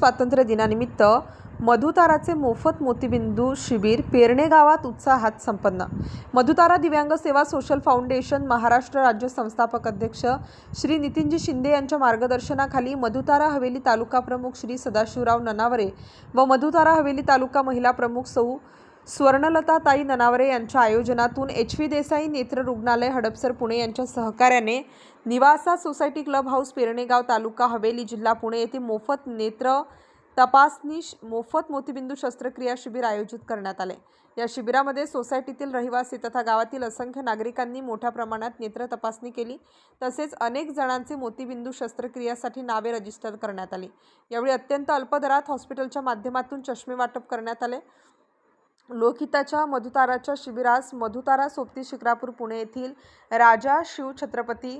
स्वातंत्र्य दिनानिमित्त मधुताराचे मोफत मोतीबिंदू शिबिर पेरणे गावात उत्साहात संपन्न. मधुतारा दिव्यांग सेवा सोशल फाउंडेशन महाराष्ट्र राज्य संस्थापक अध्यक्ष श्री नितीनजी शिंदे यांच्या मार्गदर्शनाखाली मधुतारा हवेली तालुका प्रमुख श्री सदाशिवराव ननावरे व मधुतारा हवेली तालुका महिला प्रमुख सौ स्वर्णलता ताई ननावरे यांच्या आयोजनातून एच व्ही देसाई नेत्र रुग्णालय हडपसर पुणे यांच्या सहकार्याने Nivasa society club house Pernegaon तालुका हवेली जिल्हा पुणे येथे मोफत नेत्र तपासणी मोफत मोतीबिंदू शस्त्रक्रिया शिबिर आयोजित करण्यात आले. या शिबिरामध्ये सोसायटीतील रहिवासी तथा गावातील असंख्य नागरिकांनी मोठ्या प्रमाणात नेत्र तपासणी केली. तसेच अनेक जणांचे मोतीबिंदू शस्त्रक्रियासाठी नावे रजिस्टर करण्यात आली. यावेळी अत्यंत अल्प दरात हॉस्पिटलच्या माध्यमातून चष्मे वाटप करण्यात आले. लोकहिताच्या मधुताराच्या शिबिरास मधुतारा सोबती शिक्रापूर पुणे येथील राजा शिव छत्रपती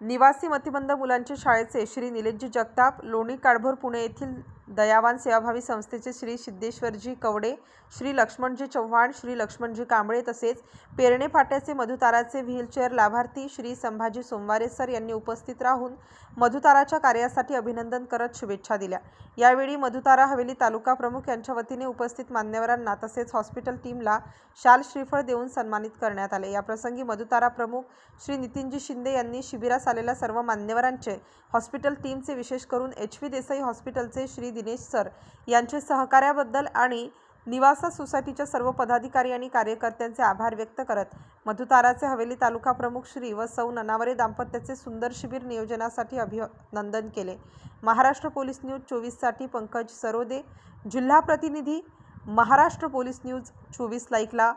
निवासी मतिबंध मुलांचे शाळेचे श्री निलेशजी जगताप लोणी काळभोर पुणे येथील दयावान सेवाभावी संस्थेचे श्री सिद्धेश्वरजी कवडे श्री लक्ष्मणजी चव्हाण श्री लक्ष्मणजी कांबळे तसेच पेरणे फाट्याचे मधुताराचे व्हीलचेअर लाभार्थी श्री संभाजी सोमवारे सर यांनी उपस्थित राहून मधुताराच्या कार्यासाठी अभिनंदन करत शुभेच्छा दिल्या. यावेळी मधुतारा हवेली तालुका प्रमुख यांच्या वतीने उपस्थित मान्यवरांना तसेच हॉस्पिटल टीमला शाल श्रीफळ देऊन सन्मानित करण्यात आले. याप्रसंगी मधुतारा प्रमुख श्री नितीनजी शिंदे यांनी शिबिरास आलेल्या सर्व मान्यवरांचे हॉस्पिटल टीमचे विशेष करून एच व्ही देसाई हॉस्पिटलचे श्री दिनेश सर यांचे सहकार्याबद्दल आणि निवासा सोसायटीच्या सर्व पदाधिकारी आणि कार्यकर्त्यांचे आभार व्यक्त करत मधुताराचे हवेली तालुका प्रमुख श्री व सौ ननावरे दाम्पत्याचे सुंदर शिबिर नियोजनासाठी अभिनंदन केले. महाराष्ट्र पोलीस न्यूज चोवीससाठी पंकज सरोदे. जिल्हा प्रतिनिधी महाराष्ट्र पोलीस न्यूज चोवीस लाईकला.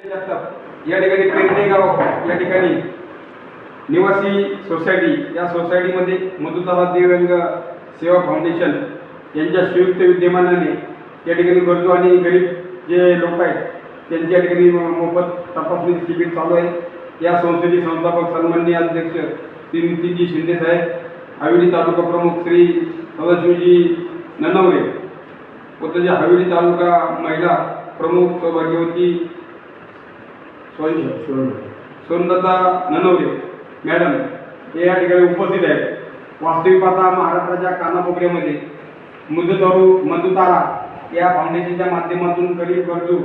या ठिकाणी पेरणे गाव या ठिकाणी निवासी सोसायटी या सोसायटीमध्ये मधुतारा दिव्यांग सेवा फाउंडेशन यांच्या संयुक्त विद्यमानाने या ठिकाणी गरजू आणि गरीब जे लोक आहेत त्यांच्या ठिकाणी मोफत तपासणी शिबिर चालू आहे. या संस्थेचे संस्थापक सन्माननीय अध्यक्ष श्री नितीनजी शिंदे साहेब हवेली तालुका प्रमुख श्री सदाशिवजी ननवरे व त्याचे हवेली तालुका महिला प्रमुख सौभाग्यवती सुंदरता ननवरे मॅडम हे या ठिकाणी उपस्थित आहेत. वास्तविक पाहता महाराष्ट्राच्या कानाकोपऱ्यामध्ये मुदतारू मधुतारा या फाउंडेशनच्या माध्यमातून गरीब गरजू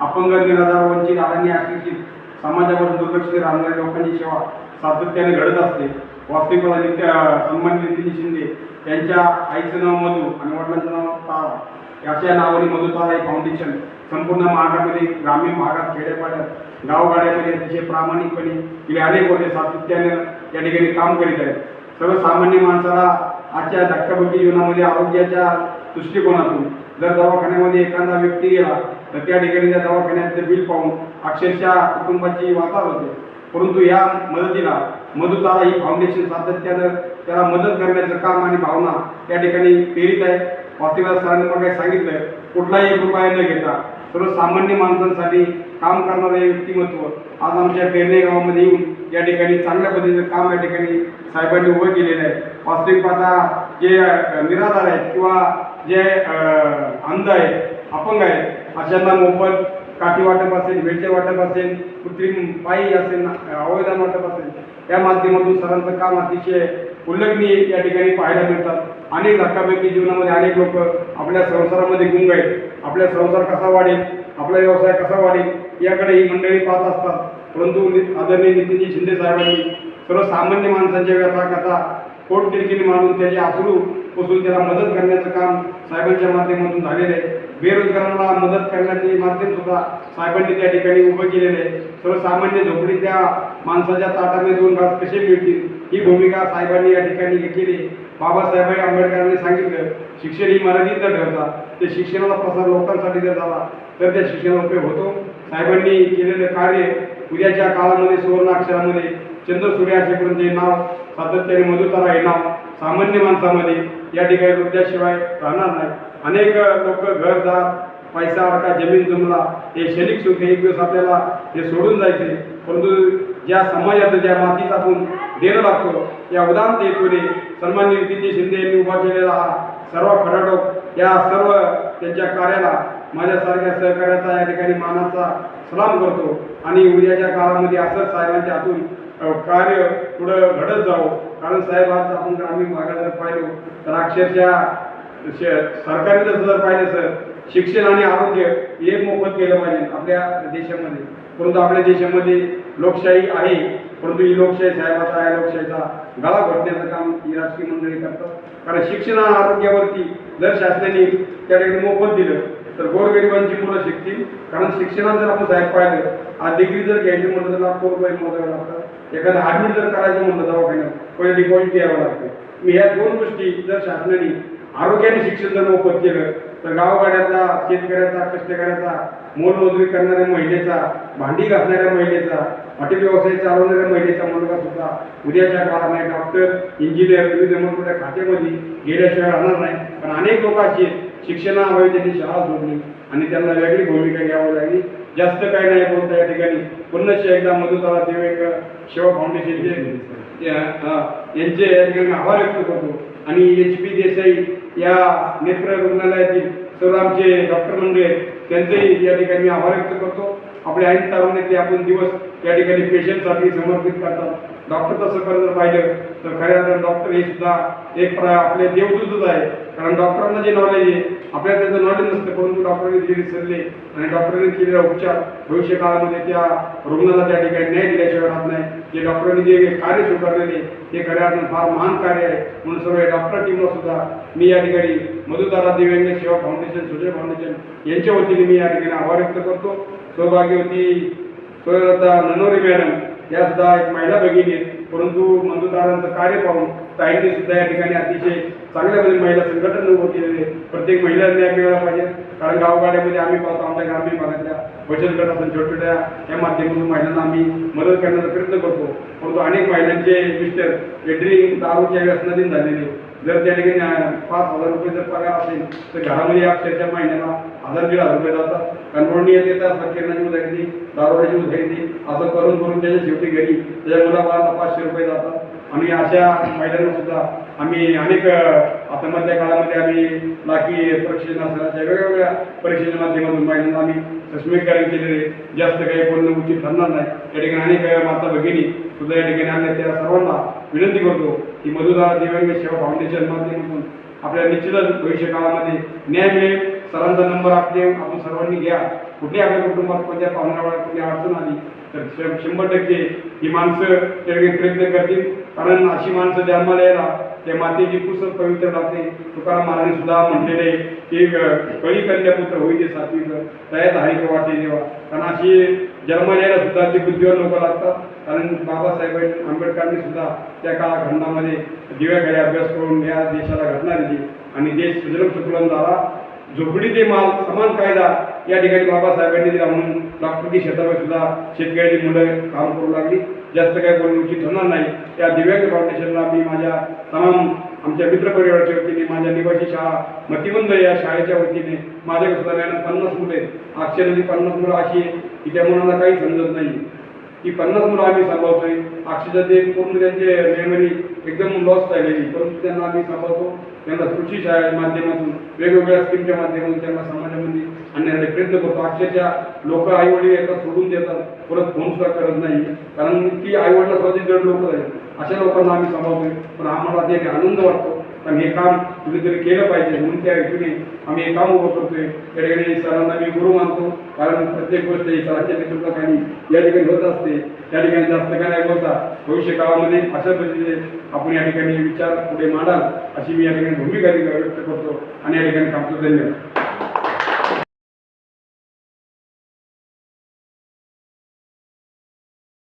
अपंग निराधार वंचित आणि अशिक्षित समाजावर दुर्लक्षित राहणाऱ्या लोकांची सेवा सातत्याने घडत असते. वास्तविक पाहता नित्य सन्मान्य नितीन शिंदे यांच्या आईचं नाव मधू आणि वडिलांचं नाव तारा याच्या नावाने मधुतारा हे फाउंडेशन संपूर्ण महाराष्ट्रामध्ये ग्रामीण भागात खेड्यापाड्यात गावगाड्यामध्ये अतिशय प्रामाणिकपणे गेले अनेक वर्षे सातत्याने या ठिकाणी काम करीत आहेत. सर्वसामान्य माणसाला आजच्या धक्काबुक्की जीवनामध्ये आरोग्याच्या दृष्टिकोनातून जर दवाखान्यामध्ये एखादा व्यक्ती गेला तर त्या ठिकाणी त्या दवाखान्याचं बिल पाहून अक्षरशः कुटुंबाची वातार होते. परंतु या मदतीला मधुतारा ही फाउंडेशन सातत्यानं त्याला मदत करण्याचं काम आणि भावना या ठिकाणी प्रेरित आहे. वास्तविक सरांनी मग काय सांगितलं कुठलाही एक रुपया न घेता सर्वसामान्य माणसांसाठी काम करणारे व्यक्तिमत्व आज आमच्या पेरणे गावामध्ये येऊन या ठिकाणी चांगल्या पद्धतीचं काम या ठिकाणी साहेबांनी उभं केलेलं आहे. वास्तविक पाहता जे निराधार आहेत किंवा जे अंध आहेत अपंग आहेत अशांना मोफत काठी वाटप असेल वेळचे वाटप असेल कृत्रिम पायी असेल अवयदान वाटप असेल या माध्यमातून सरांचं काम अतिशय उल्लेखनीय या ठिकाणी पाहायला मिळतात. अनेक धक्कापैकी जीवनामध्ये अनेक लोक आपल्या संसारामध्ये गुंग आहेत. आपला संसार कसा वाढेल? आपला व्यवसाय कसा वाढेल? याकडे ही मंडळी पाहत असतात. परंतु नि- आदरणीय नितीनजी शिंदे साहेबांनी सर्वसामान्य माणसांच्या व्यथा कथा पोट किरकिरी मांडून त्याचे आसरू पुसून त्याला मदत करण्याचं काम साहेबांच्या माध्यमातून झालेलं आहे. बेरोजगारांना मदत करण्याचे माध्यम सुद्धा साहेबांनी त्या ठिकाणी उभं केलेलं आहे. सर्वसामान्य झोपडीच्या माणसाच्या ताटाने दोन घास कसे मिळतील? ही भूमिका साहेबांनी या ठिकाणी घेतलेली आहे. बाबासाहेब आंबेडकरांनी सांगितलं शिक्षण ही मर्यादित न ठेवता ते शिक्षणाचा प्रसार लोकांसाठी जर झाला तर त्या शिक्षणाचा उपयोग होतो. साहेबांनी केलेलं कार्य उद्याच्या काळामध्ये सुवर्णाक्षरामध्ये चंद्र सूर्य असेपर्यंत हे नाव सातत्याने मधुतारा हे नाव सामान्य माणसामध्ये या ठिकाणी रुपयाशिवाय राहणार नाही. अनेक लोक घरदार पैसा अडका जमीन जमला हे क्षणिक सुख एक दिवस आपल्याला हे सोडून जायचे. परंतु ज्या समाजात ज्या मातीत आपण देणं लागतो या उदाहरण हेतूने सन्मान्य नितीनजी शिंदे यांनी उभा केलेला हा सर्व खडाटोक या सर्व त्यांच्या कार्याला माझ्यासारख्या सहकार्याचा या ठिकाणी मानाचा सलाम करतो. आणि उद्याच्या काळामध्ये असंच साहेबांच्या हातून कार्य पुढं घडत जावं. कारण साहेब आज आपण ग्रामीण भागात जर पाहिलो तर अक्षरशः श- सरकारने जर पाहिलं सर शिक्षण आणि आरोग्य हे मोफत केलं पाहिजे आपल्या देशामध्ये. परंतु आपल्या देशामध्ये लोकशाही आहे. परंतु ही लोकशाही साहेबाचा या लोकशाहीचा गळा घोटण्याचं काम ही राजकीय मंडळी करतात. कारण शिक्षण आणि आरोग्यावरती जर शासनाने त्या ठिकाणी मोफत दिलं तर गोरगरिबांची मुलं शिकतील. कारण शिक्षणात जर आपण साहेब पाहिलं आज डिग्री जर घ्यायची म्हटलं तर लाखो रुपये मोजावे लागतात. एखादं ॲडमिट जर करायचं म्हटलं दवाखान्यात पहिले डिपॉझिट द्यावं लागतं. मी ह्या दोन गोष्टी जर शासनाने आरोग्याने शिक्षण जर मोफत केलं तर गावगाड्याचा शेतकऱ्याचा कष्टकऱ्याचा मोलमजुरी करणाऱ्या महिलेचा भांडी घासणाऱ्या महिलेचा हॉटेल व्यवसाय चालवणाऱ्या महिलेचा मुलगा सुद्धा उद्याच्या काळामध्ये डॉक्टर इंजिनियर विविध मोठमोठ्या खात्यामध्ये गेल्याशिवाय राहणार नाही. पण अनेक लोक अशी आहेत, शिक्षणाअभावी त्यांनी शाळा सोडली आणि त्यांना वेगळी भूमिका घ्यावी लागली. जास्त काही नाही बोलता या ठिकाणी. पुन्हा एकदा मधुतारा देवेकर सेवा फाउंडेशनचे हा, यांचे या ठिकाणी आभार व्यक्त करतो. आणि एच पी देसाई या नेत्र रुग्णालयातील सर्व आमचे डॉक्टर मंडळ त्यांचेही या ठिकाणी मी आभार व्यक्त करतो. आपले ऐन तारुण्यातले आपण दिवस या ठिकाणी पेशंटसाठी समर्पित करतात. डॉक्टर तसं खरं जर पाहिलं तर खऱ्या तर डॉक्टर हे सुद्धा एक प्र- आपले देवदूतच आहे कारण डॉक्टरांना जे नॉलेज आहे आपल्याला त्याचं नॉलेज नसतं परंतु डॉक्टरांनी दिलेले सल्ले आणि डॉक्टरांनी केलेला उपचार भविष्य काळामध्ये त्या रुग्णाला त्या ठिकाणी न्याय दिल्याशिवाय राहत नाही. जे डॉक्टरांनी जे कार्य स्वीकारलेले ते खऱ्या अर्थानं फार महान कार्य आहे. म्हणून सर्व या डॉक्टर टीमला सुद्धा मी या ठिकाणी मधुतारा दिव्यांग सेवा फाउंडेशन सुजय फाउंडेशन यांच्या वतीने मी या ठिकाणी आभार व्यक्त करतो. सौभाग्यवती सोयलता ननोरे मॅडम या सुद्धा एक महिला भगिनी आहेत. परंतु मंजुदारांचं कार्य पाहून ताईंनी सुद्धा या ठिकाणी अतिशय चांगल्या म्हणजे महिला संघटन उभं केलेले प्रत्येक महिलांनी न्याय मिळाला पाहिजे. कारण गावगाड्यामध्ये आम्ही पाहतो आमच्या ग्रामीण भागातल्या बचत गट असेल छोट्या या माध्यमातून महिलांना आम्ही मदत करण्याचा प्रयत्न करतो. परंतु अनेक महिलांचे मिस्टर वेटरिंग दारूच्या व्यसनाधीन झालेले जर त्या ठिकाणी पाच हजार रुपये जर पगार असेल तर घरामध्ये अक्षरशः महिन्याला हजार दीड हजार रुपये जातात. कंट्रोलनी येत येतात किरणाची उधारी दारोड्याची घेतली असं करून करून त्याच्या शेवटी घरी त्याच्या मुलाबाळांना पाचशे रुपये जातात. आणि अशा महिलांना सुद्धा आम्ही अनेक आता मधल्या काळामध्ये आम्ही बाकी परीक्षेच्या अशा वेगवेगळ्या परीक्षेच्या माध्यमातून महिलांना आम्ही सक्षमीकरण केलेले जास्त काही बोलणं उचित ठरणार नाही. या ठिकाणी अनेक माता भगिनी सुद्धा या ठिकाणी आल्या त्या सर्वांना विनंती करतो की मधुरा दिव्यांग सेवा फाउंडेशन माध्यमातून आपल्या निश्चितच भविष्य काळामध्ये न्याय मिळेल. सरांचा नंबर आपले आपण सर्वांनी घ्या. कुठे आपल्या कुटुंबात कोणत्या पाहुण्यावर कुठली अडचण आली तर शंभर टक्के ही माणसं त्यावेळी प्रयत्न करतील. कारण अशी माणसं जन्माला यायला त्या मातेची पुस्तक पवित्र राहते. तुकाराम महाराजांनी सुद्धा म्हटलेले की कळी कन्यापुत्र होईल सात्विक तयात हरी वाटे देवा. कारण अशी जन्माला यायला सुद्धा ते बुद्धिवर लोक लागतात. कारण बाबासाहेब आंबेडकरांनी सुद्धा त्या काळखंडामध्ये दिव्याकडे अभ्यास करून या देशाला घटना दिली. आणि देश सुजलम सुफलम झाला. झोपडी ते माल समान कायदा या ठिकाणी बाबासाहेबांनी दिला म्हणून डॉक्टरकी क्षेत्रामध्ये सुद्धा शेतकऱ्याची मुलं काम करू लागली. जास्त काही बोलणं उचित होणार नाही. त्या दिव्यांग फाउंडेशनला मी माझ्या तमाम आमच्या मित्रपरिवाराच्या वतीने माझ्या निवासी शाळा मतिमंद या शाळेच्या वतीने माझ्या सुद्धा पन्नास मुलं आहेत पन्नास मुलं अशी आहे की त्या मुलांना काही समजत नाही. की पन्नास मुलं आम्ही सांभाळतोय. अक्षरशः ते पूर्ण त्यांचे मेमरी एकदम लॉस झालेली. परंतु त्यांना आम्ही सांभाळतो. त्यांना कृषी शाळेच्या माध्यमातून वेगवेगळ्या स्कीमच्या माध्यमातून त्यांना समाजामध्ये आणण्यासाठी प्रयत्न करतो. अक्षरशः लोक आईवडील येतात सोडून देतात. परत फोन सुद्धा करत नाही. कारण की आईवडिला स्वतः जड लोक आहेत. अशा लोकांना आम्ही सांभाळतोय. पण आम्हाला ते आनंद वाटतो. कारण हे काम कुठेतरी केलं पाहिजे. म्हणून त्या व्यक्तीने आम्ही हे काम उभं करतोय त्या ठिकाणी सरांना मी गुरु मानतो. कारण प्रत्येक गोष्ट ही सरांच्या नेतृत्वाखाली या ठिकाणी होत असते. त्या ठिकाणी जास्त काय नाही बोलता भविष्य काळामध्ये अशा पद्धतीने आपण या ठिकाणी विचार पुढे मांडाल अशी मी या ठिकाणी भूमिका व्यक्त करतो. आणि या ठिकाणी थांबतो. धन्यवाद.